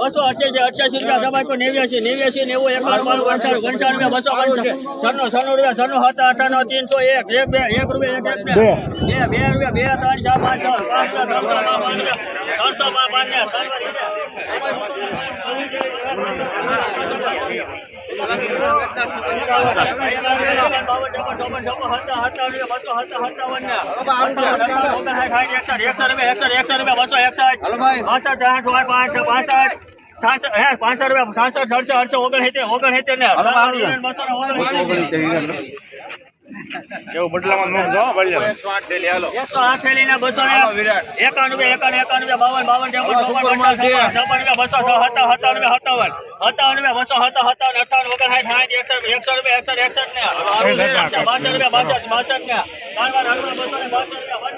બસો અઠ્યાસી અઠ્યાસી રૂપિયા દબાઈ નેવ્યાસી નેવ્યાસી નેવું એકાવન બાણું પંચાણું પંચાણું બસો પંચાણું એક એક બે એક રૂપિયા એક એક બે બે બે ત્રણ ચાર પાંચસો રૂપિયા સાસઠ છસો અડસો ઓગણ ઓગણસિત્તેર ને એવું બદલામાં ન જો બદલા એકસો આઠ થેલી ને બસો ને એકાવન રૂપિયા એકાવન એકાવન રૂપિયા બાવન બાવન ત્રેપન ચોપન પંચાવન છપ્પન છપ્પન રૂપિયા બસો સત્તાવન સત્તાવન રૂપિયા સત્તાવન. સત્તાવન રૂપિયા બસો સત્તાવન સત્તાવન અઠાવન ઓગણસાઠ સાઠ એકસઠ એકસો રૂપિયા એકસઠ એકસઠ ને. બાસઠ રૂપિયા બાસઠ બાસઠ ને. ત્રણ વાર હળવા બસો ને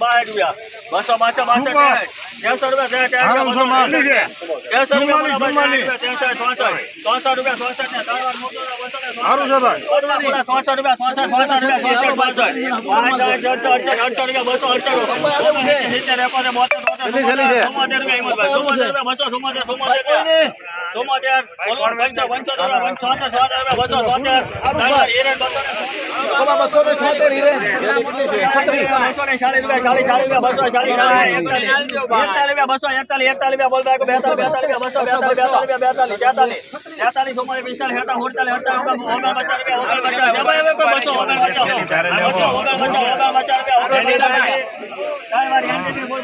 બાસઠ રૂપિયા બસો બાસઠ બાસઠ રૂપિયા રૂપિયા ચોસઠ ને ચોસઠ રૂપિયા ચોસઠ ને ત્રણ વાર મોકલો બસો ને સારું છે ભાઈ ચોસઠ રૂપિયા ચોસઠ ચોસઠ રૂપિયા ચોસઠ બાસઠ અડસઠ અડસઠ અડસઠ રૂપિયા બસો અડસઠ ચુમ્મોતેર રૂપિયા ચુમ્મોતેર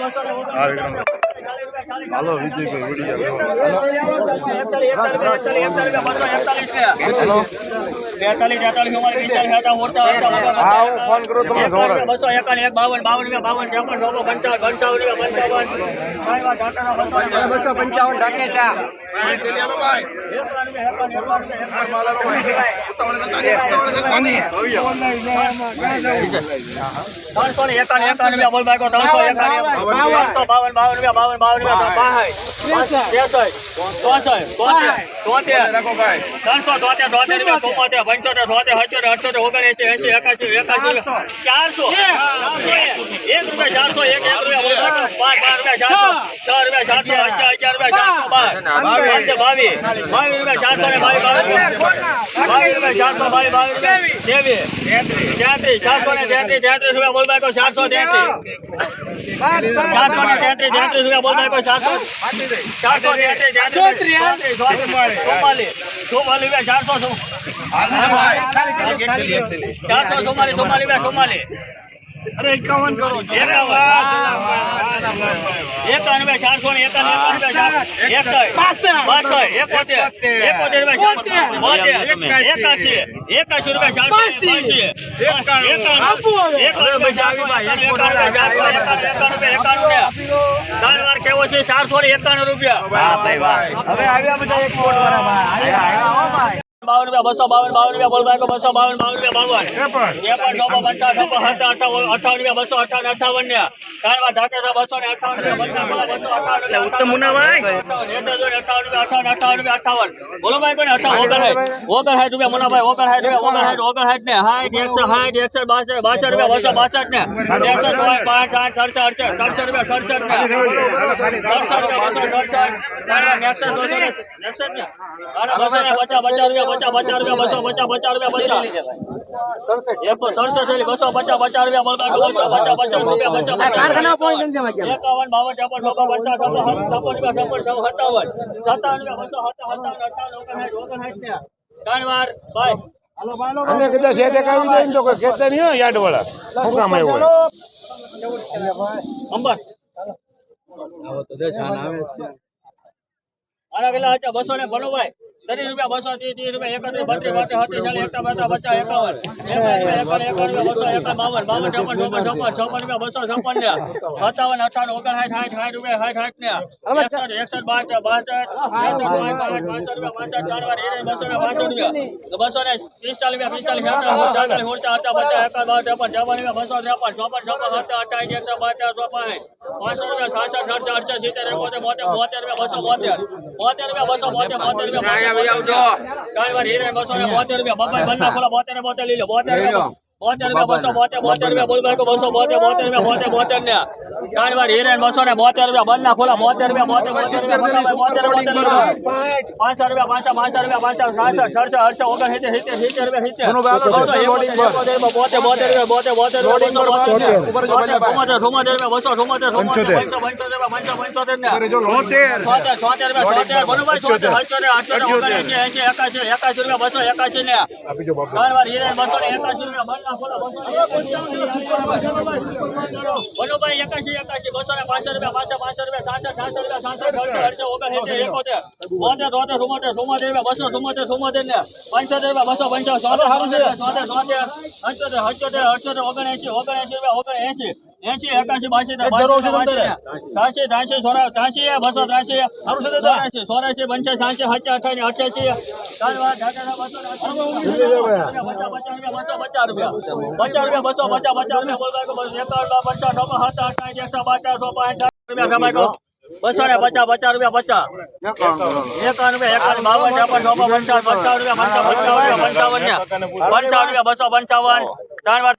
બસો એકતાલીસ રૂપિયા બોલતા બેતાલીસ રૂપિયા બસો તેતાલીસ ચુમ્માલીસ પિસ્તાલીસ ફોન કરો તમે એકાવન એક બાવન બાવન રૂપિયા બાવન ત્રેપન ચોપન પંચાવન પંચાવન રૂપિયા પંચાવન બસો પંચાવન ઢાકે ચા ત્રણસો એકાવન એકાવન બોલ બાકો ત્રણસો એકાવન બાવન બાવન બાવન બાવન ચારસો એક રૂપિયા ચારસો એક એક રૂપિયા પાંચ પાંચ રૂપિયા ચારસો છ રૂપિયા ચારસો અગિયાર રૂપિયા ચારસો બાર બાવીસ રૂપિયા ચારસો ને બાવીસ બાવીસ રૂપિયા ચારસો બાવીસ બાવીસ ત્રેવીસ તેત્રીસ ચારસો ને તેત્રીસ તેત્રીસ રૂપિયા બોલ બાકો ચારસો તેત્રીસ ચારસો ને તેત્રીસ તેત્રીસ રૂપિયા બોલ બાકો ચારસો. ચારસો તેત્રીસ તેત્રીસ ચુમ્માલીસ. ચુમ્માલીસ રૂપિયા ચારસો ચારસો ચુમ્માલીસ ચુમ્માલીસ રૂપિયા ચુમ્માલીસ. અરે એકાવન કરો. રૂપિયા ચારસો ને એકોતેર. રૂપિયા ચારસો એકાશી. એકાશી. રૂપિયા ચારસો વાર કેવો છે? ચારસો ને એકાણું રૂપિયા. હવે આવ્યા બધા એક કોટ વાળા બાવન રૂપિયા બસો બાવન બાવન રૂપિયા બોલ બાકો બસો બાવન બાવન રૂપિયા બાવન એ પણ નવ પચાસ અઠાવન અઠાવન રૂપિયા બસો અઠાવન અઠાવન ને. કારવા ઢાકેરા બસો ને અઠાવન રૂપિયા બસો અઠાવન રૂપિયા ઉત્તમ મુનાભાઈ અઠાવન રૂપિયા અઠાવન અઠાવન રૂપિયા અઠાવન. બોલો ભાઈ કોને અઠાવન ઓગણસાઠ ઓગણસાઠ રૂપિયા મુનાભાઈ ઓગણસાઠ રૂપિયા ઓગણસાઠ ઓગણસાઠ ને. હાઠ એકસો હાઠ એકસો બાસઠ બાસઠ રૂપિયા બસો બાસઠ ને. એકસો સોળ પાંચ આઠ સડસઠ અડસઠ સડસઠ રૂપિયા સડસઠ ને. સડસઠ રૂપિયા બસો સડસઠ. નેક્સટ બસો ને નેક્સટ ને. અરે બસો ને પચાસ પચાસ રૂપિયા એકાવન બાવન પચાસ સત્તાવન સત્તાવન બસો સત્તાવન અઠાવન ઓગણસાઠ ઓગણસાઠ ત્રણ વાર. અને કદાચ તો કોઈ નહીં વાળા શું કામ આવ્યું? અંબર. આના કેટલા હતા બસો ને ભણો ભાઈ. ત્રીસ રૂપિયા બસો ત્રીસ ત્રીસ રૂપિયા એકત્રીસ બત્રીસ બત્રીસ બત્રીસ ચાલીસ એકતા બત્તા પચાસ એકાવન એકાવન એકાવન એકાવન બસો એકાવન બાવન બાવન છપ્પન છપ્પન છપ્પન છપ્પન રૂપિયા બસો છપ્પન ને સત્તાવન અઠાવન ઓગણસાઠ સાઠ સાઠ રૂપિયા સાઠ સાઠ ને એકસઠ એકસઠ બાસઠ બાસઠ ત્રેસઠ પાંચ પાંચ પાંચસો રૂપિયા પાંસઠ ત્રણ વાર હિરેન બસો ને પાંચસો રૂપિયા બસો ને પિસ્તાલીસ રૂપિયા પિસ્તાલીસ છાસઠ ચાલીસ ઓરચા હતા પચાસ એકાવન બાવન ત્રેપન ચોપન રૂપિયા બસો ત્રેપન ચોપન ચોપન સત્તર અઠાવીસ એકસો બાર ચોપન પાંચસો રૂપિયા સાતસો સાતસો અડસો સિત્તેર એકોતેર બોતેર બોતેર રૂપિયા બસો બોતેર બોતેર રૂપિયા બસો બોતેર બોતેર રૂપિયા ત્રણ વાર હિરેન બસો ને બોતેર રૂપિયા. બબાઈ બંને ખોલા બોતેર બોતેર લઈ લો. બોતેર. બોતેર રૂપિયા બસો બોતેર બોતેર રૂપિયા બોલ બાઈકો બસો બોતેર બોતેર રૂપિયા બોતેર બોતેર ને ત્રણ વાર હિરેન બસો ને બોતેર રૂપિયા બંને ખોલા બોતેર રૂપિયા બોતેર બોતેર રૂપિયા બોતેર બોતેર રૂપિયા પાંચસો રૂપિયા પાંચસો પાંચસો રૂપિયા પાંચસો સાતસો સડસો અડસો ઓગણ સિત્તેર સિત્તેર સિત્તેર રૂપિયા બોતેર બોતેર રૂપિયા બોતેર બોતેર રૂપિયા બસો ઠુમોતેર ઠુમોતેર પંચોતેર પંચોતેર ને છોતેર છોતેર રૂપિયા છોતેર બરોબર છોતેર અઠ્યોતેર અઠ્યોતેર ઓગણએંશી એંશી એકાશી એકાશી રૂપિયા બસો એકાશી ને ત્રણ વાર હિરેન બસો ને એકાશી રૂપિયા બસો ને એકાશી એકાશી બસો ને પાંચસો રૂપિયા પાંચસો પાંચસો રૂપિયા સાતસો સાતસો રૂપિયા સાતસો અડસો અડસો ઓગણસિત્તેર એકોતેર બોતેર તોતેર ચુમ્મોતેર ચુમ્મોતેર રૂપિયા બસો ચુમ્મોતેર ચુમ્મોતેર ને પંચોતેર રૂપિયા બસો પંચાવન સોતેર સોતેર સોતેર અઠ્યોતેર અઠ્યોતેર અઠ્યોતેર ઓગણએંશી ઓગણએંશી રૂપિયા ઓગણએંશી એંશી એકાશી બાસી ત્રાસી ત્રાસી સોરા ત્રાસી બસો ત્રાસી ચોરાશી પંચાસી સાંસી અઠ્યાસી અઠ્યાસી. બસો ને પચાસ પચાસ રૂપિયા પચાસ એકાવન રૂપિયા એકાવન બાવન છપ્પન ચોપન પંચાવન પંચાવન રૂપિયા પંચાવન પંચાવન રૂપિયા પંચાવન રૂપિયા બસો પંચાવન ત્રણ વાર